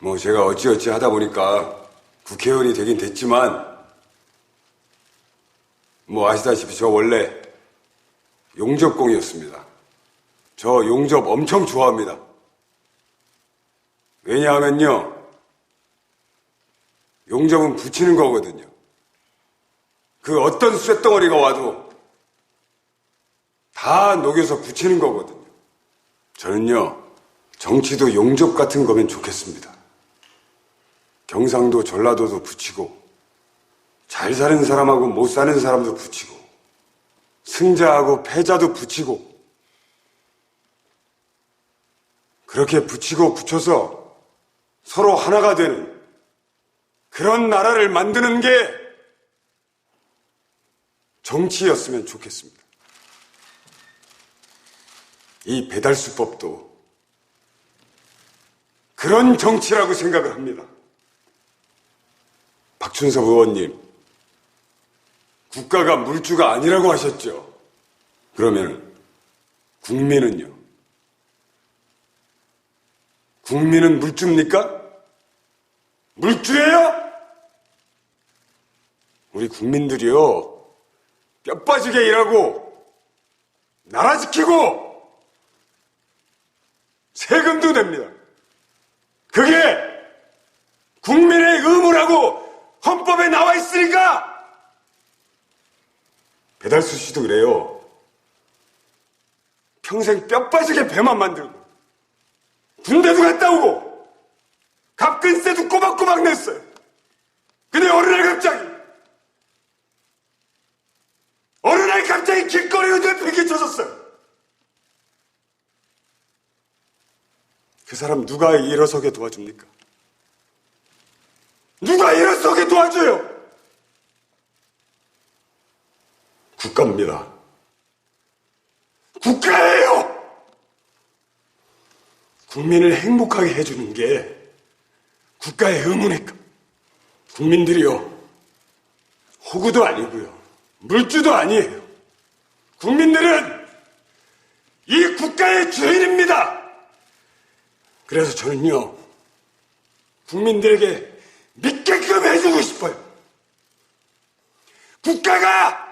뭐 제가 어찌어찌 하다 보니까 국회의원이 되긴 됐지만 뭐 아시다시피 저 원래 용접공이었습니다. 저 용접 엄청 좋아합니다. 왜냐하면요. 용접은 붙이는 거거든요. 그 어떤 쇳덩어리가 와도 다 녹여서 붙이는 거거든요. 저는요, 정치도 용접 같은 거면 좋겠습니다. 경상도, 전라도도 붙이고, 잘 사는 사람하고 못 사는 사람도 붙이고, 승자하고 패자도 붙이고, 그렇게 붙이고 붙여서 서로 하나가 되는 그런 나라를 만드는 게 정치였으면 좋겠습니다. 이 배달수법도 그런 정치라고 생각을 합니다. 박춘섭 의원님, 국가가 물주가 아니라고 하셨죠. 그러면 국민은요? 국민은 물주입니까? 물주예요? 우리 국민들이요, 뼈 빠지게 일하고, 나라 지키고, 세금도 냅니다. 그게 국민의 의무라고 헌법에 나와 있으니까! 배달수 씨도 그래요. 평생 뼈 빠지게 배만 만들고, 군대도 갔다 오고, 갑근세도 꼬박꼬박 냈어요. 근데 어느 날 갑자기, 어느 날 갑자기 길거리에 뇌피게 쳐졌어요. 그 사람 누가 일어서게 도와줍니까? 누가 일어서게 도와줘요? 국가입니다. 국가예요! 국민을 행복하게 해주는 게 국가의 의무니까. 국민들이요. 호구도 아니고요. 물주도 아니에요. 국민들은 이 국가의 주인입니다. 그래서 저는요, 국민들에게 믿게끔 해주고 싶어요. 국가가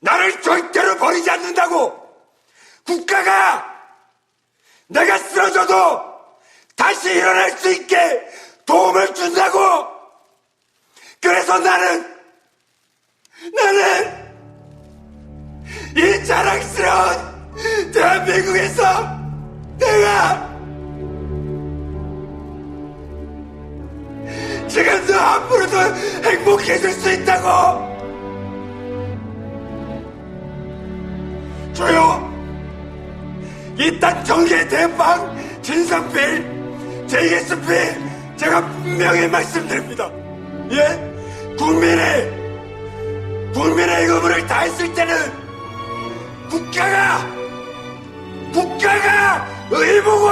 나를 절대로 버리지 않는다고! 국가가 내가 쓰러져도 다시 일어날 수 있게 도움을 준다고! 그래서 나는, 나는 이 자랑스러운 대한민국에서 내가 지금도 앞으로도 행복해질 수 있다고! 저요! 이땅 정계 대빵 진상필 JSP 제가 분명히 말씀드립니다. 예? 국민의 국민의 의무를 다했을 때는 국가가 국가가 의무고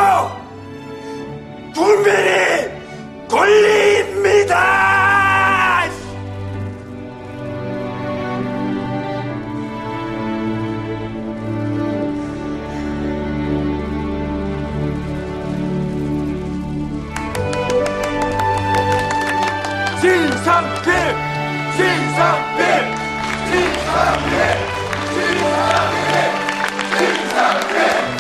국민이 권리 진상필 진상필 진상필 진상필 진상필